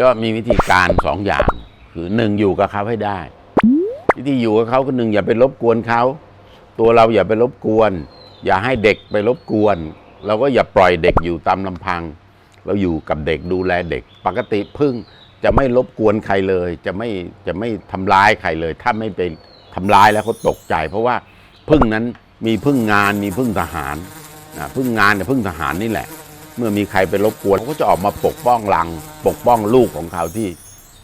ก็มีวิธีการสองอย่าง คือหนึ่งอยู่กับเขาให้ได้ วิธีอยู่กับเขาคือหนึ่งอย่าไปรบกวนเขา ตัวเราอย่าไปรบกวน อย่าให้เด็กไปรบกวน เราก็อย่าปล่อยเด็กอยู่ตามลำพัง เราอยู่กับเด็กดูแลเด็ก ปกติพึ่งจะไม่รบกวนใครเลย จะไม่จะไม่ทำร้ายใครเลย ถ้าไม่ไปทำร้ายแล้วเขาตกใจ เพราะว่า พึ่งนั้นมีพึ่งงานมีพึ่งทหารนะพึ่งงานกับพึ่งทหารนี่แหละ เมื่อมีใครไปรบกวนเขาก็จะออกมาปกป้องรัง ปกป้องลูกของเขาที่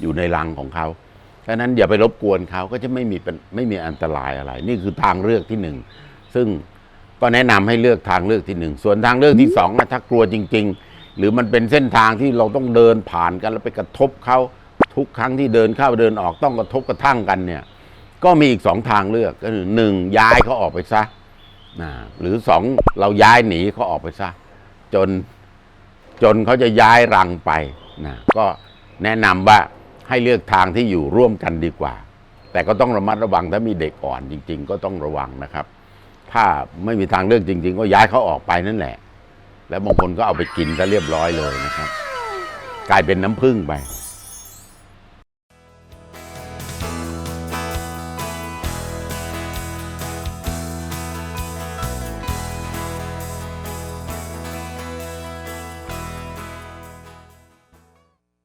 อยู่ในรังของเขาฉะนั้นอย่าไปรบกวนเขาก็จะไม่มีไม่มีอันตรายอะไร นี่คือทางเลือกที่หนึ่งซึ่งก็แนะนำให้เลือกทางเลือกที่หนึ่งส่วนทางเลือกที่สองนะถ้ากลัวจริง ๆ หรือมันเป็นเส้นทางที่เราต้องเดินผ่านกันแล้วไปกระทบเขาทุกครั้งที่เดินเข้าเดินออกต้องกระทบกระทั่งกันเนี่ย ก็มีอีกสองทางเลือกก็คือหนึ่งย้ายเขาออกไปซะนะหรือสองเราย้ายหนีเขาออกไปซะ จนจนเขาจะย้ายรังไปนะก็แนะนำว่าให้เลือกทางที่อยู่ร่วมกันดีกว่า แต่ก็ต้องระมัดระวังถ้ามีเด็กอ่อนจริง ๆ ก็ต้องระวังนะครับ ถ้าไม่มีทางเลือกจริง ๆ ก็ย้ายเขาออกไปนั่นแหละ แล้วบางคนก็เอาไปกินก็เรียบร้อยเลยนะครับ กลายเป็นน้ำผึ้งไป